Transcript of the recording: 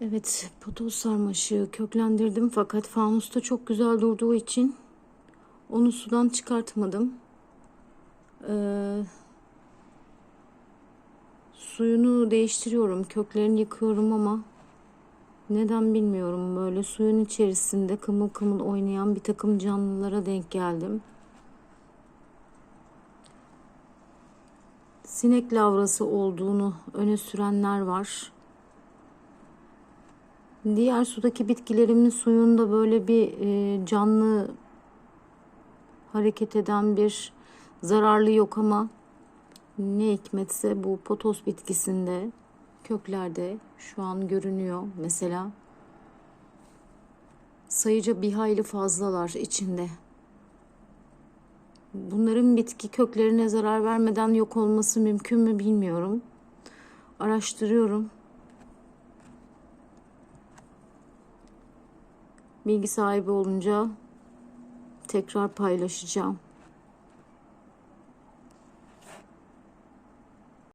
Evet, potos sarmaşığı köklendirdim fakat fanusta çok güzel durduğu için onu sudan çıkartmadım. Ee, suyunu değiştiriyorum, köklerini yıkıyorum ama neden bilmiyorum. Böyle suyun içerisinde kımıl kımıl oynayan bir takım canlılara denk geldim. Sinek lavrası olduğunu öne sürenler var. Diğer sudaki bitkilerimin suyunda böyle bir e, canlı hareket eden bir zararlı yok ama ne hikmetse bu potos bitkisinde köklerde şu an görünüyor mesela. Sayıca bir hayli fazlalar içinde. Bunların bitki köklerine zarar vermeden yok olması mümkün mü bilmiyorum. Araştırıyorum. Bilgi sahibi olunca tekrar paylaşacağım.